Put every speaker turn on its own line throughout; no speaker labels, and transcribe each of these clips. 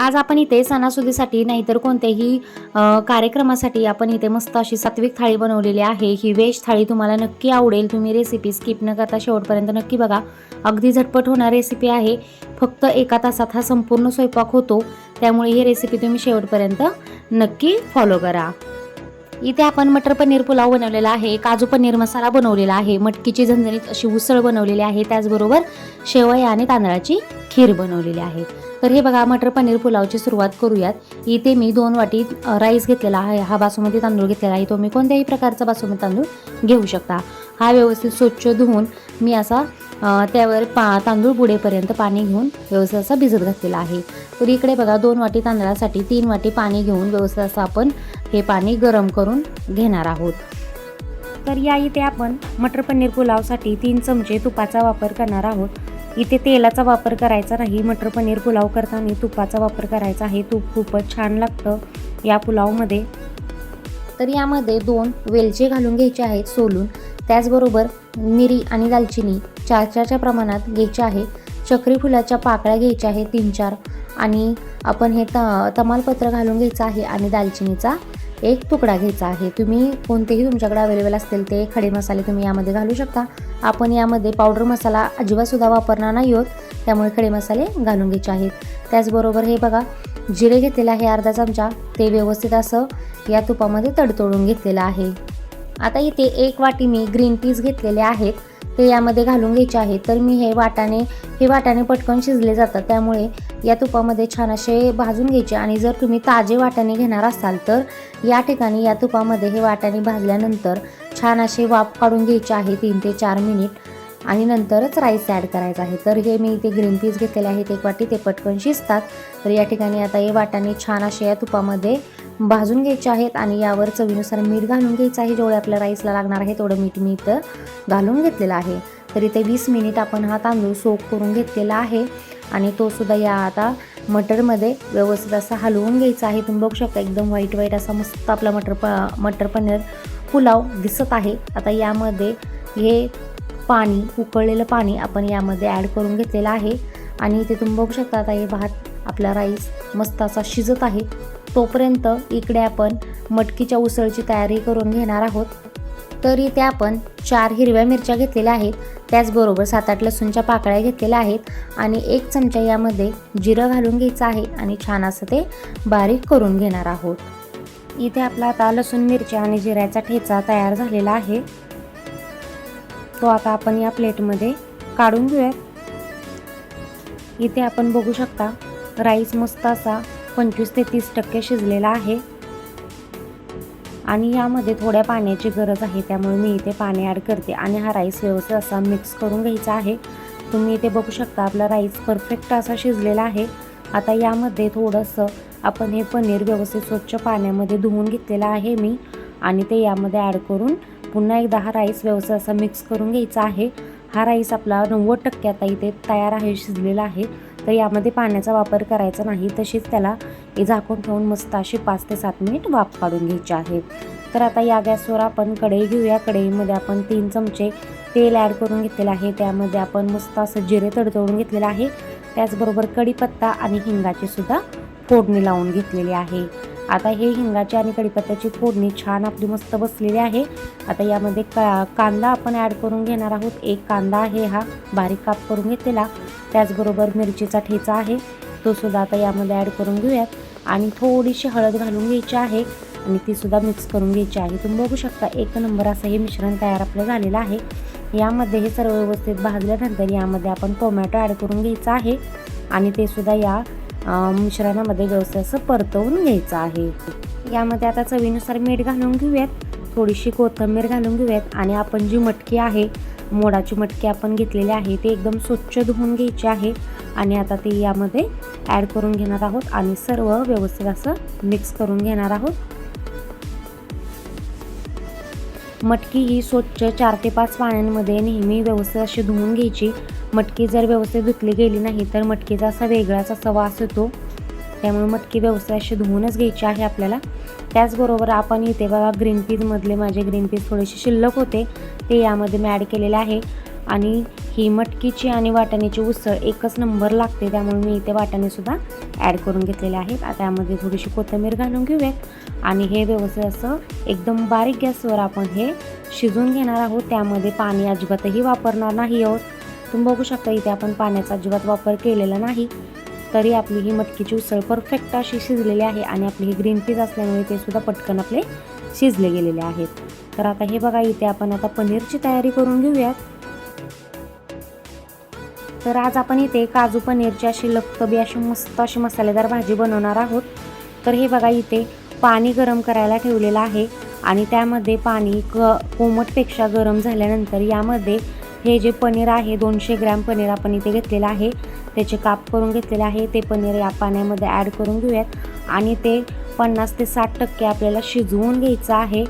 आज आपण इथे सणासुदीसाठी नाहीतर कोणत्याही कार्यक्रमासाठी आपण इथे मस्त अशी सात्विक थाळी बनवलेली आहे. ही व्हेज थाळी तुम्हाला नक्की आवडेल. तुम्ही रेसिपी स्किप न करता शेवटपर्यंत नक्की बघा. अगदी झटपट होणार रेसिपी आहे. फक्त एका तासात हा संपूर्ण स्वयंपाक होतो. त्यामुळे ही रेसिपी तुम्ही शेवटपर्यंत नक्की फॉलो करा. इथे आपण मटर पनीर पुलाव बनवलेला आहे. काजू पनीर मसाला बनवलेला आहे. मटकीची झणझणीत अशी उसळ बनवलेली आहे. त्याचबरोबर शेवया आणि तांदळाची खीर बनवलेली आहे. तर हे बघा मटर पनीर पुलावची सुरुवात करूयात. इथे मी दोन वाटी राईस घेतलेला आहे. हा बासमती तांदूळ घेतलेला आहे. तुम्ही कोणत्याही प्रकारचा बासमती तांदूळ घेऊ शकता. हा व्यवस्थित स्वच्छ धुवून मी असा त्यावर पा तांदूळ बुडेपर्यंत पाणी घेऊन व्यवस्थित असा भिजत घातलेला आहे. तर इकडे बघा दोन वाटी तांदळासाठी तीन वाटी पाणी घेऊन व्यवस्थित असं आपण हे पाणी गरम करून घेणार आहोत. तर या इथे आपण मटर पनीर पुलावसाठी तीन चमचे तुपाचा वापर करणार आहोत. इथे तेलाचा वापर करायचा नाही मटर पनीर पुलाव करताना तुपाचा वापर करायचा आहे. तूप खूपच छान लागतं या पुलावमध्ये. तर यामध्ये दोन वेलचे घालून घ्यायचे आहेत सोलून. त्याचबरोबर मिरी आणि दालचिनी चार चारच्या प्रमाणात घ्यायचे आहे. चक्री फुलाच्या पाकळ्या घ्यायच्या आहेत तीन चार. आणि आपण हे त तमालपत्र घालून घ्यायचं आहे आणि दालचिनीचा एक तुकडा घ्यायचा आहे. तुम्ही कोणतेही तुमच्याकडे अवेलेबल असतील ते खडे मसाले तुम्ही यामध्ये घालू शकता. आपण यामध्ये पावडर मसाला अजिबातसुद्धा वापरणार नाही आहोत. त्यामुळे खडे मसाले घालून घ्यायचे आहेत. त्याचबरोबर हे बघा जिरे घेतलेलं आहे अर्धा चमचा. ते व्यवस्थित असं या तुपामध्ये तडतोडून घेतलेलं आहे. आता इथे एक वाटी मी ग्रीन पीस घेतलेले आहेत. ते यामध्ये घालून घ्यायचे आहेत. तर मी हे वाटाणे हे वाटाणे पटकन शिजले जातात. त्यामुळे या तुपामध्ये छान असे भाजून घ्यायचे आणि जर तुम्ही ताजे वाटाणे घेणार असाल तर या ठिकाणी या तुपामध्ये हे वाटाणे भाजल्यानंतर छान असे वाफ काढून घ्यायचे आहे तीन ते चार मिनिट. आणि नंतरच राईस ॲड करायचा आहे. तर हे मी इथे ग्रीन पीस घेतलेले आहेत. एक वाटी ते पटकन शिजतात. तर या ठिकाणी आता हे वाटाणे छान असे या तुपामध्ये भाजून घ्यायचे आहेत आणि यावर चवीनुसार मीठ घालून घ्यायचं आहे. जेवढे आपल्या राईसला लागणार आहे तेवढं मीठ मी इथं घालून घेतलेलं आहे. तर इथे वीस मिनिट आपण हा तांदूळ सोक करून घेतलेला आहे. आणि तो सुद्धा या आता मटरमध्ये व्यवस्थित असा हलवून घ्यायचा आहे. तुम्ही बघू शकता एकदम व्हाईट व्हाईट असा मस्त आपला मटर प मटर पनीर पुलाव दिसत आहे. आता यामध्ये हे पाणी उकळलेलं पाणी आपण यामध्ये ॲड करून घेतलेलं आहे. आणि इथे तुम्ही बघू शकता आता हे भात आपला राईस मस्त असा शिजत आहे. तोपर्यंत इकडे आपण मटकीच्या उसळची तयारी करून घेणार आहोत. तर इथे आपण चार हिरव्या मिरच्या घेतलेल्या आहेत. त्याचबरोबर सात आठ लसूणच्या पाकळ्या घेतलेल्या आहेत आणि एक चमचा यामध्ये जिरं घालून घ्यायचं आहे आणि छान असं ते बारीक करून घेणार आहोत. इथे आपला आता लसूण मिरच्या आणि जिऱ्याचा ठेचा तयार झालेला आहे. तो आता आपण या प्लेटमध्ये काढून घेऊयात. इथे आपण बघू शकता राईस मस्त असा पंचवीस ते तीस टक्के शिजलेला आहे. आणि यामध्ये थोड्या पाण्याची गरज आहे त्यामुळे मी इथे पाणी ॲड करते. आणि हा राईस व्यवस्थित असा मिक्स करून घ्यायचा आहे. तुम्ही इथे बघू शकता आपला राईस परफेक्ट असा शिजलेला आहे. आता यामध्ये थोडंसं आपण हे पनीर व्यवस्थित स्वच्छ पाण्यामध्ये धुवून घेतलेलं आहे मी. आणि ते यामध्ये ॲड करून पुन्हा एकदा हा राईस व्यवस्थित असा मिक्स करून घ्यायचा आहे. हा राईस आपला नव्वद टक्के आता इथे तयार आहे शिजलेला आहे. तर यामध्ये पाण्याचा वापर करायचा नाही तशीच त्याला झाकून ठेवून मस्त अशी पाच ते सात मिनिट वाफ काढून घ्यायची आहे. तर आता या गॅसवर आपण कढई घेऊया. कढईमध्ये आपण तीन चमचे तेल ॲड करून घेतलेलं आहे. त्यामध्ये आपण मस्त असं जिरे तडतडून घेतलेलं आहे. त्याचबरोबर कढीपत्ता आणि हिंगाची सुद्धा फोडणी लावून घेतलेली आहे. आता हे हिंगाची आणि कढीपत्त्याची फोडणी छान आपली मस्त बसलेली आहे. आता यामध्ये का कांदा आपण ॲड करून घेणार आहोत. एक कांदा आहे हा बारीक काप करून घेतलेला. त्याचबरोबर मिरचीचा ठेचा आहे तो सुद्धा आता यामध्ये ॲड करून घेऊयात. आणि थोडीशी हळद घालून घ्यायची आहे आणि तीसुद्धा मिक्स करून घ्यायची आहे. तुम्ही बघू शकता एक नंबर असं हे मिश्रण तयार आपलं झालेलं आहे. यामध्ये हे सर्व व्यवस्थित भाजल्यानंतर यामध्ये आपण टोमॅटो ॲड करून घ्यायचं आहे आणि ते सुद्धा या मिश्रणामध्ये व्यवस्थित असं परतवून घ्यायचं आहे. यामध्ये आता चवीनुसार मीठ घालून घेऊयात थोडीशी कोथिंबीर घालून घेऊयात आणि आपण जी मटकी आहे मोडाची मटकी आपण घेतलेली आहे ते एकदम स्वच्छ धुवून घ्यायची आहे. आणि आता ते यामध्ये ॲड करून घेणार आहोत आणि सर्व व्यवस्थित असं मिक्स करून घेणार आहोत. मटकी ही स्वच्छ चार ते पाच पाण्यांमध्ये नेहमी व्यवस्थित अशी धुवून घ्यायची. मटकी जर व्यवस्थित धुतली गेली नाही तर मटकीचा असा वेगळाच असा वास येतो. त्यामुळे मटकी व्यवस्थित अशी धुवूनच घ्यायची आहे आपल्याला. त्याचबरोबर आपण इथे बघा ग्रीन पीजमधले माझे ग्रीन पीज थोडेसे शिल्लक होते. ते यामध्ये मी ॲड केलेले आहे. आणि ही मटकीची आणि वाटाण्याची उसळ एकच नंबर लागते त्यामुळे मी इथे वाटाणेसुद्धा ॲड करून घेतलेले आहेत. आता यामध्ये थोडीशी कोथिंबीर घालून घेऊयात. आणि हे व्यवस्थित असं एकदम बारीक गॅसवर आपण हे शिजून घेणार आहोत. त्यामध्ये पाणी अजिबातही वापरणार नाही आहोत. तुम्ही बघू शकता इथे आपण पाण्याचा अजिबात वापर केलेला नाही. तरी आपली ही मटकीची उसळ परफेक्ट अशी शिजलेली आहे आणि आपली ही ग्रीन पीज असल्यामुळे ते सुद्धा पटकन आपले शिजले गेलेले आहेत. तर आता हे बघा इथे आपण आता पनीरची तयारी करून घेऊयात. तर आज आपण इथे काजू पनीरची अशी लखतबी अशी मस्त अशी मसालेदार भाजी बनवणार आहोत. तर हे बघा इथे पाणी गरम करायला ठेवलेलं आहे आणि त्यामध्ये पाणी क कोमटपेक्षा गरम झाल्यानंतर यामध्ये हे जे पनीर आहे दोनशे ग्रॅम पनीर आपण इथे घेतलेलं आहे. त्याचे काप करून घेतलेले आहे. ते पनीर या पाण्यामध्ये ॲड करून घेऊयात. आणि ते पन्नास ते साठ टक्के आपल्याला शिजवून घ्यायचं आहे.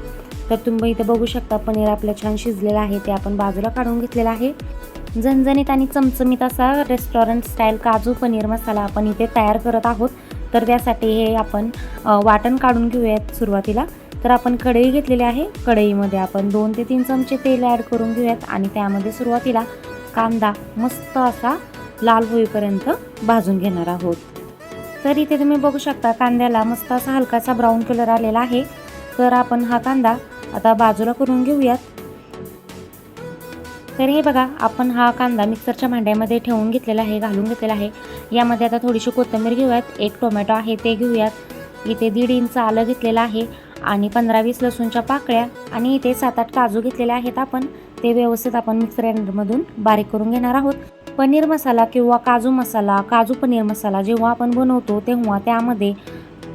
तर तुम्ही इथे बघू शकता पनीर आपलं छान शिजलेलं आहे. ते आपण बाजूला काढून घेतलेलं आहे. झणझणीत आणि चमचमीत असा रेस्टॉरंट स्टाईल काजू पनीर मसाला आपण इथे तयार करत आहोत. तर त्यासाठी हे आपण वाटण काढून घेऊयात सुरुवातीला. तर आपण कढई घेतलेली आहे. कढईमध्ये आपण दोन ते तीन चमचे तेल ॲड करून घेऊयात आणि त्यामध्ये सुरुवातीला कांदा मस्त असा लाल होईपर्यंत भाजून घेणार आहोत. तर इथे तुम्ही बघू शकता कांद्याला मस्त असा हलकासा ब्राऊन कलर आलेला आहे. तर आपण हा कांदा आता बाजूला करून घेऊयात. तर हे बघा आपण हा कांदा मिक्सरच्या भांड्यामध्ये ठेवून घेतलेला आहे घालून घेतलेला आहे. यामध्ये आता थोडीशी कोथिंबीर घेऊयात. एक टोमॅटो आहे ते घेऊयात. इथे दीड इंच आलं घेतलेलं आहे. आणि पंधरा वीस लसूणच्या पाकळ्या आणि इथे सात आठ काजू घेतलेले आहेत आपण. ते व्यवस्थित आपण मिक्सर ग्राइंडरमधून बारीक करून घेणार आहोत. पनीर मसाला किंवा काजू मसाला काजू पनीर मसाला जेव्हा आपण बनवतो तेव्हा त्यामध्ये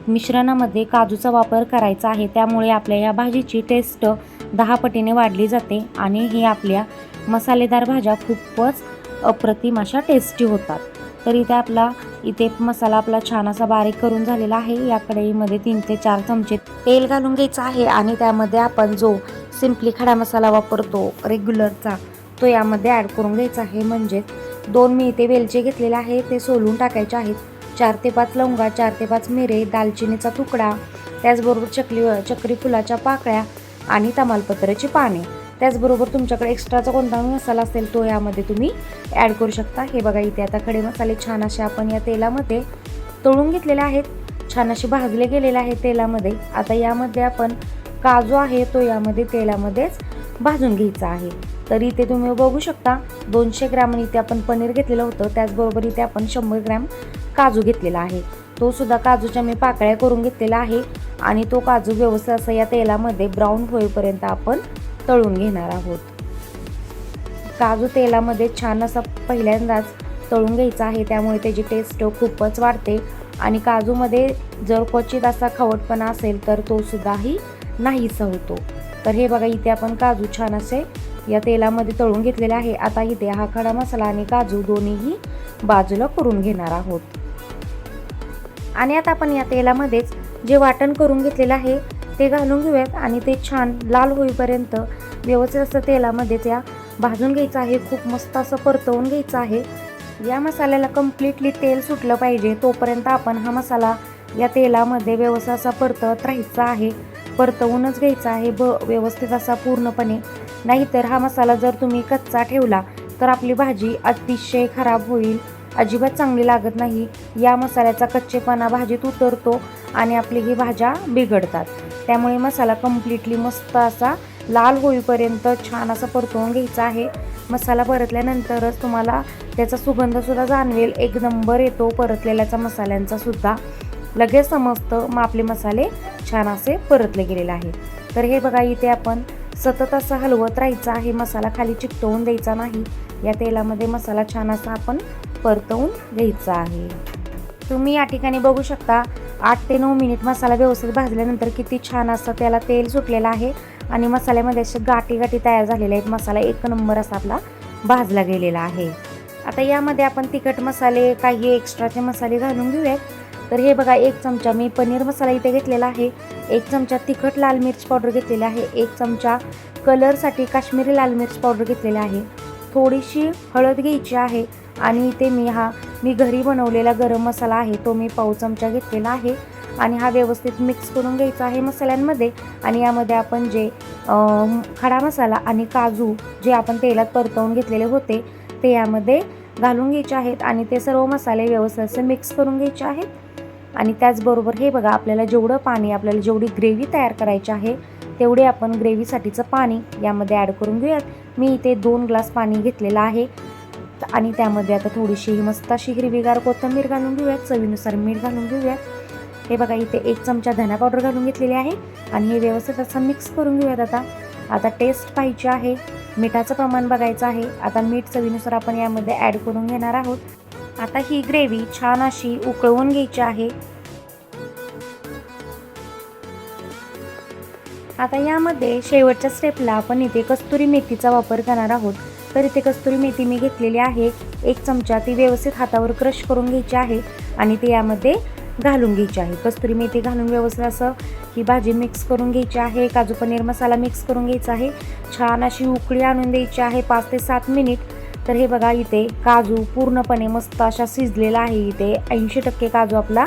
मिश्रणामध्ये काजूचा वापर करायचा आहे. त्यामुळे आपल्या या भाजीची टेस्ट दहा पटीने वाढली जाते आणि हे आपल्या मसालेदार भाज्या खूपच अप्रतिम अशा टेस्टी होतात. तर इथे आपला इथे मसाला आपला छान असा बारीक करून झालेला आहे. या कढईमध्ये तीन ते चार चमचे तेल घालून घ्यायचं आहे आणि त्यामध्ये आपण जो सिम्पली खडा मसाला वापरतो रेग्युलरचा तो यामध्ये ॲड करून घ्यायचा आहे. म्हणजेच दोन मी इथे वेलचे घेतलेले आहे ते सोलून टाकायचे आहेत. चार ते पाच लवंगा चार ते पाच मिरे दालचिनीचा तुकडा त्याचबरोबर चकली चक्री फुलाच्या पाकळ्या आणि तमालपत्राची पाने. त्याचबरोबर तुमच्याकडे एक्स्ट्राचा कोणता मसाला असेल तो यामध्ये तुम्ही ॲड करू शकता. हे बघा इथे आता खडे मसाले छान असे आपण या तेलामध्ये तळून घेतलेले आहेत. छान असे भाजले गेलेले आहेत तेलामध्ये. आता यामध्ये आपण काजू आहे तो यामध्ये तेलामध्येच भाजून घ्यायचा आहे. तर इथे तुम्ही बघू शकता दोनशे ग्रॅम इथे आपण पनीर घेतलेलं होतं. त्याचबरोबर इथे आपण शंभर ग्रॅम काजू घेतलेला आहे. तो सुद्धा काजूच्या मी पाकळ्या करून घेतलेला आहे आणि तो काजू व्यवस्थित असं या तेलामध्ये ब्राऊन होईपर्यंत आपण तळून घेणार आहोत. काजू तेलामध्ये छान असा पहिल्यांदाच तळून घ्यायचा आहे त्यामुळे त्याची टेस्ट खूपच वाढते. आणि काजूमध्ये जर क्वचित असा खवटपणा असेल तर तो सुद्धाही नाहीसा होतो तर हे बघा इथे आपण काजू छान असे या तेलामध्ये तळून घेतलेले आहे. आता इथे हा खडा मसाला आणि काजू दोन्हीही बाजूला करून घेणार आहोत. आणि आता आपण या तेलामध्येच जे वाटण करून घेतलेलं आहे ते घालून घेऊयात आणि ते छान लाल होईपर्यंत व्यवस्थित असं तेलामध्ये त्या भाजून घ्यायचं आहे. खूप मस्त असं परतवून घ्यायचं आहे. या मसाल्याला कम्प्लिटली तेल सुटलं पाहिजे. तोपर्यंत आपण हा मसाला या तेलामध्ये व्यवस्थित असा परतवत राहायचा आहे. परतवूनच घ्यायचा आहे. ब व्यवस्थित असा पूर्णपणे. नाहीतर हा मसाला जर तुम्ही कच्चा ठेवला तर आपली भाजी अतिशय खराब होईल. अजिबात चांगली लागत नाही. या मसाल्याचा कच्चेपणा भाजीत उतरतो आणि आपली ही भाज्या बिघडतात. त्यामुळे मसाला कम्प्लिटली मस्त असा लाल होईपर्यंत छान असा परतवून घ्यायचा आहे. मसाला परतल्यानंतरच तुम्हाला त्याचा सुगंधसुद्धा जाणवेल. एक नंबर येतो परतलेल्याचा मसाल्यांचा सुद्धा. लगेच समजतं मग आपले मसाले छान असे परतले गेलेले आहे तर हे बघा इथे आपण सतत असं हलवत राहायचं आहे. मसाला खाली चिकटवून द्यायचा नाही. या तेलामध्ये मसाला छान असा आपण परतवून घ्यायचा आहे. तुम्ही या ठिकाणी बघू शकता आठ ते नऊ मिनिट मसाला व्यवस्थित भाजल्यानंतर किती छान असं त्याला तेल सुटलेलं आहे आणि मसाल्यामध्ये असे गाठी गाठी तयार झालेले आहेत. मसाला एक नंबर असा आपला भाजला गेलेला आहे. आता यामध्ये आपण तिखट मसाले काही एक्स्ट्राचे मसाले घालून घेऊयात. तर हे बघा एक चमचा मी पनीर मसाला इथे घेतलेला आहे. एक चमचा तिखट लाल मिर्च पावडर घेतलेला आहे. एक चमचा कलरसाठी काश्मीरी लाल मिर्च पावडर घेतलेला आहे. थोडीशी हळद घ्यायची आहे. आणि इथे मी हा मी घरी बनवलेला गरम मसाला आहे तो मी पाऊ चमचा घेतलेला आहे. आणि हा व्यवस्थित मिक्स करून घ्यायचा आहे मसाल्यांमध्ये. आणि यामध्ये आपण जे खडा मसाला आणि काजू जे आपण तेलात परतवून घेतलेले होते ते यामध्ये घालून घ्यायचे आहेत. आणि ते सर्व मसाले व्यवस्थित असे मिक्स करून घ्यायचे आहेत. आणि त्याचबरोबर हे बघा आपल्याला जेवढं पाणी आपल्याला जेवढी ग्रेव्ही तयार करायची आहे तेवढे आपण ग्रेव्हीसाठीचं पाणी यामध्ये ॲड करून घेऊयात. मी इथे दोन ग्लास पाणी घेतलेलं आहे. आणि त्यामध्ये आता थोडीशी ही मस्त अशी हिरवीगार कोथिंबीर घालून घेऊयात चवीनुसार मीठ घालून घेऊयात. हे बघा इथे एक चमचा धना पावडर घालून घेतलेली आहे आणि हे व्यवस्थित असं मिक्स करून घेऊयात आता. आता टेस्ट पाहिजे आहे मिठाचं प्रमाण बघायचं आहे. आता मीठ चवीनुसार आपण यामध्ये ॲड करून घेणार आहोत. आता ही ग्रेव्ही छान अशी उकळवून घ्यायची आहे. आता यामध्ये शेवटच्या स्टेपला आपण इथे कस्तुरी मेथीचा वापर करणार आहोत. तर इथे कस्तुरी मेथी मी घेतलेली आहे. एक चमचा ती व्यवस्थित हातावर क्रश करून घ्यायची आहे आणि ती यामध्ये घालून घ्यायची आहे. कस्तुरी मेथी घालून व्यवस्थित असं ही भाजी मिक्स करून घ्यायची आहे. काजू पनीर मसाला मिक्स करून घ्यायचा आहे. छान अशी उकळी आणून द्यायची आहे पाच ते सात मिनिट तर हे बघा इथे काजू पूर्णपणे मस्त अशा शिजलेला आहे. इथे ऐंशी टक्के काजू आपला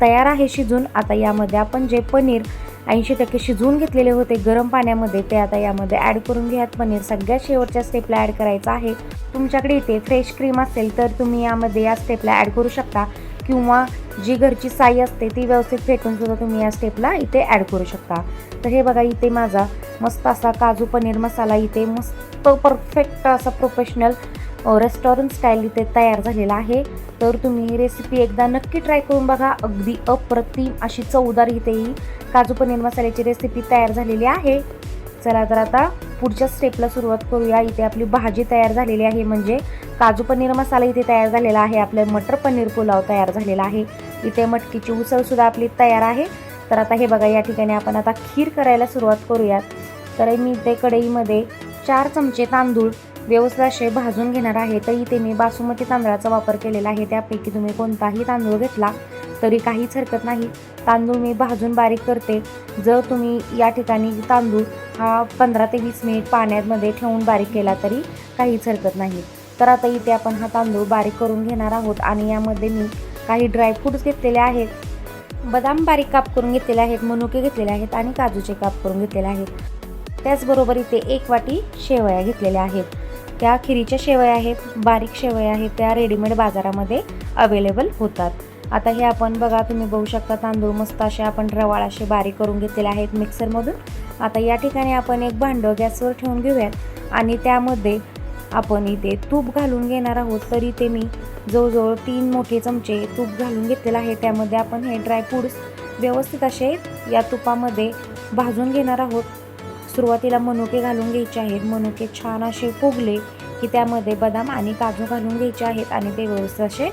तयार आहे शिजून. आता यामध्ये आपण जे पनीर ऐंशी टक्के शिजवून घेतलेले होते. गरम पाण्यामध्ये ते आता यामध्ये ॲड करून घ्यात पनीर सगळ्यात शेवटच्या स्टेपला ॲड करायचं आहे. तुमच्याकडे इथे फ्रेश क्रीम असेल तर तुम्ही यामध्ये या स्टेपला ॲड करू शकता. किंवा जी घरची साई असते ती व्यवस्थित फेटून सुद्धा तुम्ही या स्टेपला इथे ॲड करू शकता. तर हे बघा इथे माझा मस्त असा काजू पनीर मसाला इथे मस्त परफेक्ट असा प्रोफेशनल रेस्टॉरंट स्टाईल इथे तयार झालेला आहे. तर तुम्ही ही रेसिपी एकदा नक्की ट्राय करून बघा. अगदी अप्रतिम अशी चवदार इथे ही काजू पनीर मसाल्याची रेसिपी तयार झालेली आहे. चला तर आता पुढच्या स्टेपला सुरुवात करूया. इथे आपली भाजी तयार झालेली आहे. म्हणजे काजू पनीर मसाला इथे तयार झालेला आहे. आपलं मटर पनीर पुलाव तयार झालेला आहे. इथे मटकीची उसळसुद्धा आपली तयार आहे. तर आता हे बघा या ठिकाणी आपण आता खीर करायला सुरुवात करूयात. तर मी इथे कढईमध्ये चार चमचे तांदूळ व्यवस्थित असे भाजून घेणार आहे तर इथे मी बासुमती तांदळाचा वापर केलेला आहे. त्यापैकी तुम्ही कोणताही तांदूळ घेतला तरी काहीच हरकत नाही. तांदूळ मी भाजून बारीक करते. जर तुम्ही या ठिकाणी तांदूळ हा पंधरा ते वीस मिनिट पाण्यामध्ये ठेवून बारीक केला तरी काहीच हरकत नाही. तर आता इथे आपण हा तांदूळ बारीक करून घेणार आहोत आणि यामध्ये मी काही ड्रायफ्रूट्स घेतलेले आहेत. बदाम बारीक काप करून घेतलेले आहेत मनुके घेतलेले आहेत आणि काजूचे काप करून घेतलेले आहेत. त्याचबरोबर इथे एक वाटी शेवया घेतलेल्या आहेत. त्या खिरीच्या शेवया आहेत बारीक शेवया आहेत त्या रेडीमेड बाजारामध्ये अवेलेबल होतात. आता हे आपण बघा तुम्ही बघू शकता तांदूळ मस्त असे आपण रवाळ असे बारीक करून घेतलेले आहेत मिक्सरमधून आता या ठिकाणी आपण एक भांडं गॅसवर ठेवून घेऊयात आणि त्यामध्ये आपण इथे तूप घालून घेणार आहोत. तरी ते मी जवळजवळ तीन मोठे चमचे तूप घालून घेतलेलं आहे. त्यामध्ये आपण हे ड्रायफ्रूट्स व्यवस्थित असे या तुपामध्ये भाजून घेणार आहोत. सुरुवातीला मनुके घालून घ्यायचे आहेत. मनुके छान असे फुगले की त्यामध्ये बदाम आणि काजू घालून घ्यायचे आहेत आणि ते व्यवस्थित असे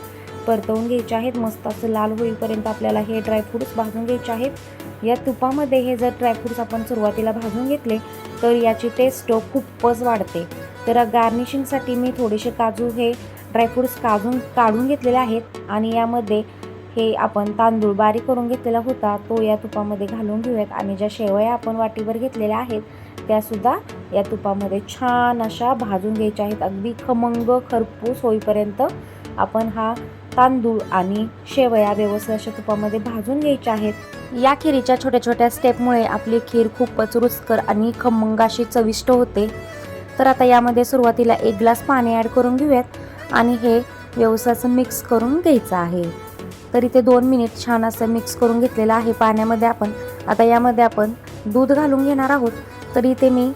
परतवून घ्यायचे आहेत. मस्त असं लाल होईपर्यंत आपल्याला हे ड्रायफ्रूट्स भाजून घ्यायचे आहेत. या तुपामध्ये हे जर ड्रायफ्रूट्स आपण सुरुवातीला भाजून घेतले तर याची टेस्ट खूपच वाढते. तर गार्निशिंगसाठी मी थोडेसे काजू हे ड्रायफ्रूट्स काजून काढून घेतलेले आहेत आणि यामध्ये हे आपण तांदूळ बारीक करून घेतलेला होता तो या तुपामध्ये घालून घेऊयात. आणि ज्या शेवया आपण वाटीवर घेतलेल्या आहेत त्यासुद्धा या तुपामध्ये छान अशा भाजून घ्यायच्या आहेत. अगदी खमंग खरपूस होईपर्यंत आपण हा तांदूळ आणि शेवया व्यवस्थित अशा तुपामध्ये भाजून घ्यायच्या आहेत. या खिरीच्या छोट्या छोट्या स्टेपमुळे आपली खीर खूपच रुचकर आणि खमंग अशी चविष्ट होते. तर आता यामध्ये सुरुवातीला एक ग्लास पाणी ॲड करून घेऊयात आणि हे व्यवस्थित मिक्स करून घ्यायचं आहे. तर इथे दोन मिनिट छान असं मिक्स करून घेतलेलं आहे. पाण्यामध्ये आपण आता यामध्ये आपण दूध घालून घेणार आहोत. तर इथे मी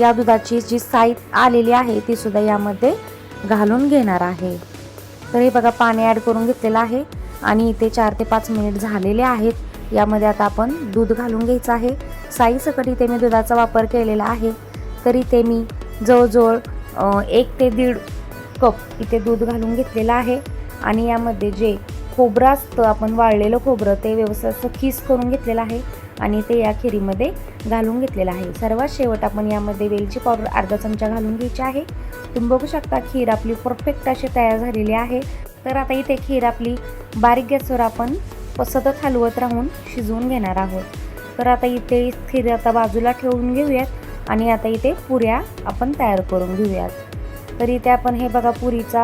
या दुधाची जी साईज आलेली आहे ती सुद्धा यामध्ये घालून घेणार आहे. तर हे बघा पाणी ॲड करून घेतलेलं आहे आणि इथे चार ते पाच मिनिट झालेले आहेत. यामध्ये आता आपण दूध घालून घ्यायचं आहे. साईसकट इथे मी दुधाचा वापर केलेला आहे. तर इथे मी जवळजवळ एक ते दीड कप इथे दूध घालून घेतलेलं आहे. आणि यामध्ये जे खोबरं असतं आपण वाळलेलं खोबरं ते व्यवस्थित असं खीस करून घेतलेलं आहे आणि ते या खिरीमध्ये घालून घेतलेलं आहे. सर्वात शेवट आपण यामध्ये वेलची पावडर अर्धा चमचा घालून घ्यायची आहे. तुम्ही बघू शकता खीर आपली परफेक्ट अशी तयार झालेली आहे. तर आता इथे खीर आपली बारीक गॅसवर आपण सतत हलवत राहून शिजवून घेणार आहोत. तर आता इथे खीर आता बाजूला ठेवून घेऊयात आणि आता इथे पुऱ्या आपण तयार करून घेऊयात. तर इथे आपण हे बघा पुरीचा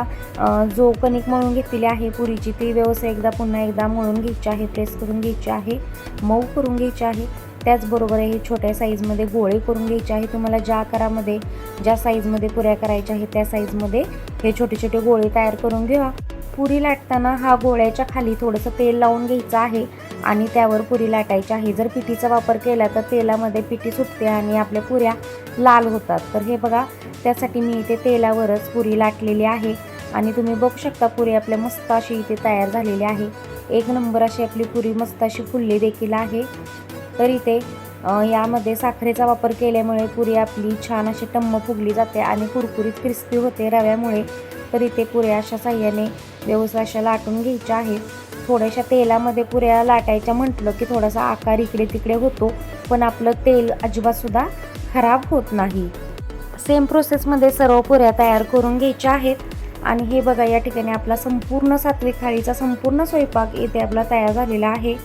जो कणिक मळून घेतलेली आहे पुरीची ती व्यवसाय एकदा पुन्हा एकदा मळून घ्यायची आहे प्रेस करून घ्यायची आहे मऊ करून घ्यायची आहे. त्याचबरोबर हे छोट्या साईजमध्ये गोळे करून घ्यायचे आहे. तुम्हाला ज्या आकारामध्ये ज्या साईजमध्ये पुऱ्या करायच्या आहेत त्या साईजमध्ये हे छोटे छोटे गोळे तयार करून घ्या. पुरी लाटताना हा गोळ्याच्या खाली थोडंसं तेल लावून घ्यायचं आहे आणि त्यावर पुरी लाटायची आहे. जर पिठीचा वापर केला तर तेलामध्ये पिठी सुटते आणि आपल्या पुऱ्या लाल होतात. तर हे बघा त्यासाठी मी इथे तेलावरच पुरी लाटलेली आहे. आणि तुम्ही बघू शकता पुरी आपल्या मस्त अशी इथे तयार झालेली आहे. एक नंबर अशी आपली पुरी मस्त अशी फुलली देखील आहे. तर इथे यामध्ये साखरेचा वापर केल्यामुळे पुरी आपली छान अशी टम्म फुगली जाते आणि कुरकुरीत क्रिस्पी होते रव्यामुळे. तर इथे पुऱ्या अशा साह्याने व्यवस्थित अशा लाटून घ्यायच्या आहेत. थोड्याशा तेलामध्ये पुऱ्या लाटायच्या म्हटलं की थोडासा आकार इकडे तिकडे होतो पण आपलं तेल अजिबातसुद्धा खराब होत नाही. सेम प्रोसेसमध्ये सर्व पुऱ्या तयार करून घ्यायच्या आहेत. आणि हे बघा या ठिकाणी आपला संपूर्ण सात्विक थाळीचा संपूर्ण स्वयंपाक इथे आपला तयार झालेला आहे.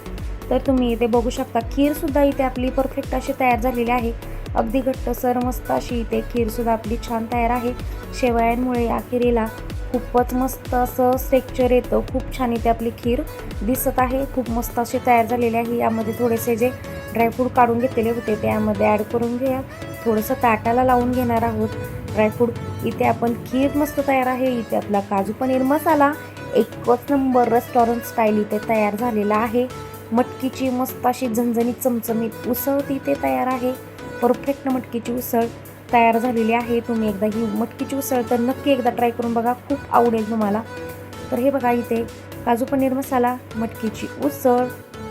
तर तुम्ही इथे बघू शकता खीरसुद्धा इथे आपली परफेक्ट अशी तयार झालेली आहे. अगदी घट्टसर मस्त अशी इथे खीरसुद्धा आपली छान तयार आहे. शेवयांमुळे या खिरीला खूपच मस्त असं स्ट्रेक्चर येतं. खूप छान इथे आपली खीर दिसत आहे. खूप मस्त अशी तयार झालेली आहे. यामध्ये थोडेसे जे ड्रायफ्रूट काढून घेतलेले होते ते यामध्ये ॲड करून घेऊया. थोडंसं ताटाला लावून घेणार आहोत. ड्रायफ्रूट इथे आपण खीर मस्त तयार आहे. इथे आपला काजू पनीर मसाला एकच नंबर रेस्टॉरंट स्टाईल इथे तयार झालेला आहे. मटकीची मस्त अशी झणझणीत चमचमीत उसळ तिथे तयार आहे. परफेक्ट मटकीची उसळ. तयार झालेली आहे. तुम्ही एकदा ही मटकीची उसळ तर नक्की एकदा ट्राय करून बघा. खूप आवडेल तुम्हाला. तर हे बघा इथे काजू पनीर मसाला मटकीची उसळ.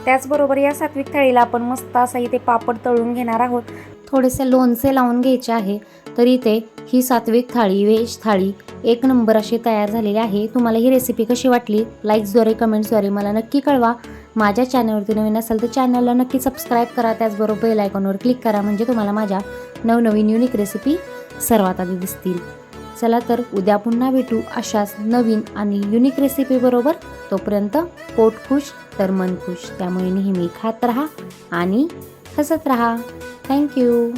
त्याचबरोबर या सात्विक थाळीला आपण मस्त असा इथे पापड तळून घेणार आहोत. थोडेसे लोणचे लावून घ्यायचे आहे. तर इथे ही सात्विक थाळी व्हेज थाळी एक नंबर अशी तयार झालेली आहे. तुम्हाला ही रेसिपी कशी वाटली? लाईक्सद्वारे कमेंट्सद्वारे मला नक्की कळवा. माझ्या चॅनलवरती नवीन असेल तर चॅनलला नक्की सबस्क्राईब करा. त्याचबरोबर बेल आयकॉनवर क्लिक करा. म्हणजे तुम्हाला माझ्या नवनवीन युनिक रेसिपी सर्वात आधी दिसतील. चला तर उद्या पुन्हा भेटू अशाच नवीन आणि युनिक रेसिपीबरोबर तोपर्यंत पोट खुश तर मन खुश. त्यामुळे नेहमी खात राहा आणि हसत राहा. थँक्यू